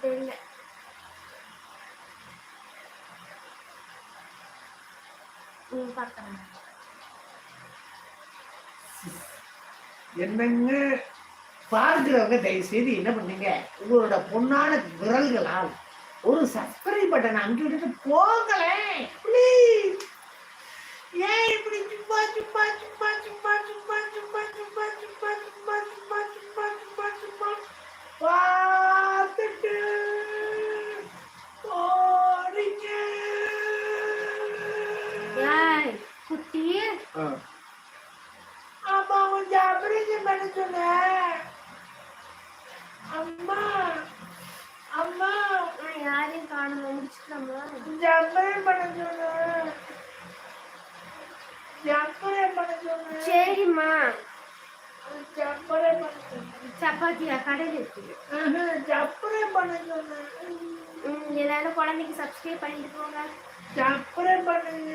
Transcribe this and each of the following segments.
தெரியல என்னங்க பார்க்கிறவங்க தயவு செய்து என்ன பண்ணுங்க உங்களோட பொன்னான விரல்களால் ஒரு சப்ஸ்கிரைப் பட்டன் அங்கே விட்டுட்டு போங்களேன் ப்ளீஸ் ஏன் இப்படி சும்மா சும்மா சும்மா சும்மா சும்மா சும்மா சும்மா சும்மா சும்மா சும்மா कुटीर अम्मा वो जाबरी जी मैंने सुना है अम्मा अम्मा யாரையும் காண முடிச்சுக்கலாமா ஜப்பரே பண்ண சொன்ன ஜப்பரே பண்ண சொன்ன சரிம்மா ஜப்பரே பண்ண சொன்ன சப்பாத்தியா கடையில் இருக்குது ஜப்பரே பண்ண சொன்ன எல்லாரும் குழந்தைக்கு சப்ஸ்கிரைப் பண்ணிட்டு போங்க ஜப்பரே பண்ணுங்க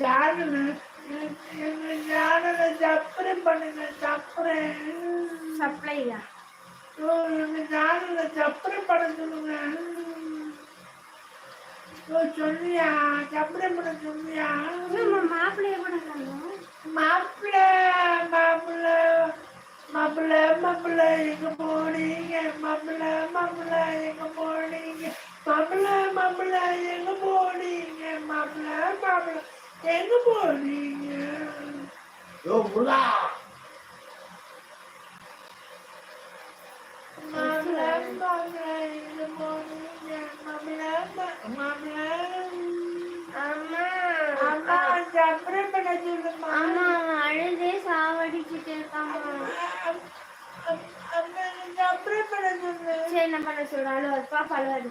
ஞானம் எங்க ஞானம் ஜப்பரம் பண்ணுங்க சப்ளையா? ஓ, எங்க ஞானம் ஜப்பரம் பண்ண சொல்லுங்க. ஓ சொன்னியா? ஜப்பரம் பண்ண நம்ம மாப்பிள்ளைய கூட. மாப்பிள்ள மாப்பிள்ள மாப்பிள்ள மாப்பிள்ள எங்க போனீங்க? மாப்பிள்ள மாப்பிள்ள எங்க போனீங்க? மாப்பிள்ள மாப்பிள்ள எங்க போனீங்க? மாப்பிள்ள மாப்பிள்ள. எங்க போறீங்க யோ முருகா அம்மா அழுது சாவடிச்சுட்டு இருக்காமா சரி நான் பண்ண சொல்றேன் அழுவாது பாப்பா அழுவாது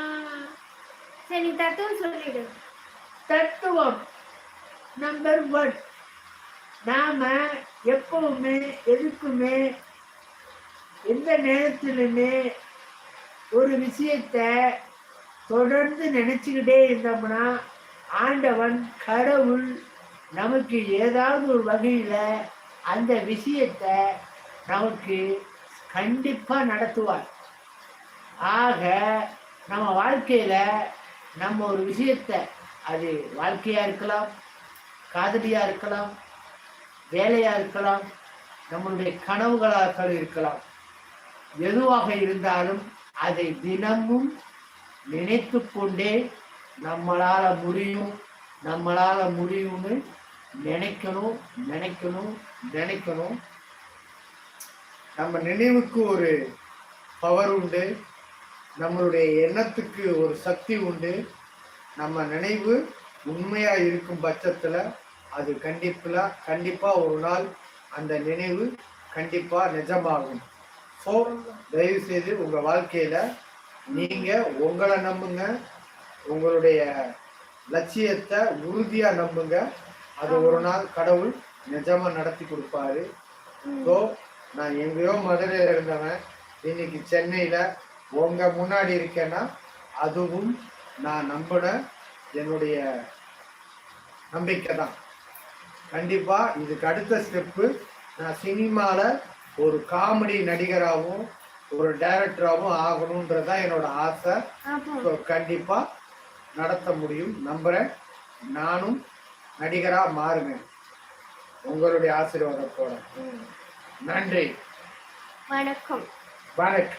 சரி நீ தத்துவம் சொல்லிடு. தத்துவம். நம்பர் ஒன் நாம எப்பவுமே எதுக்குமே எந்த நேரத்திலுமே ஒரு விஷயத்த தொடர்ந்து நினச்சிக்கிட்டே இருந்தோம்னா ஆண்டவன் கடவுள் நமக்கு ஏதாவது ஒரு வகையில் அந்த விஷயத்த நமக்கு கண்டிப்பாக நடத்துவார். ஆக நம்ம வாழ்க்கையில் நம்ம ஒரு விஷயத்த அது வாழ்க்கையாக இருக்கலாம் காதலியாக இருக்கலாம் வேலையாக இருக்கலாம் நம்மளுடைய கனவுகளாக இருக்கலாம். எதுவாக இருந்தாலும் அதை தினமும் நினைத்து கொண்டே நம்மளால் முடியும் நம்மளால் முடியும்னு நினைக்கணும் நினைக்கணும் நினைக்கணும். நம்ம நினைவுக்கு ஒரு பவர் உண்டு. நம்மளுடைய எண்ணத்துக்கு ஒரு சக்தி உண்டு. நம்ம நினைவு உண்மையா இருக்கும் பட்சத்துல அது கண்டிப்பா கண்டிப்பா ஒரு நாள் அந்த நினைவு கண்டிப்பா நிஜமாகும். ஸோ தயவு செய்து உங்க வாழ்க்கையில நீங்க உங்களை நம்புங்க. உங்களுடைய லட்சியத்தை உறுதியா நம்புங்க. அது ஒரு நாள் கடவுள் நிஜமா நடத்தி கொடுப்பாரு. ஸோ நான் எங்கேயோ மதுரையில் இருந்தவன். இன்னைக்கு சென்னையில உங்க முன்னாடி இருக்கேன்னா அதுவும் நான் நம்பின என்னுடைய நம்பிக்கை தான் கண்டிப்பா இதுக்கு அடுத்த ஸ்டெப்பு நான் சினிமால ஒரு காமெடி நடிகராகவும் ஒரு டைரக்டராகவும் ஆகணுன்றதுதான் என்னோட ஆசை. ஸோ கண்டிப்பா நடத்த முடியும். நம்புறேன். நானும் நடிகரா மாறுவேன். உங்களுடைய ஆசீர்வாதத்தோட. ம். நன்றி. வணக்கம். வணக்கம்.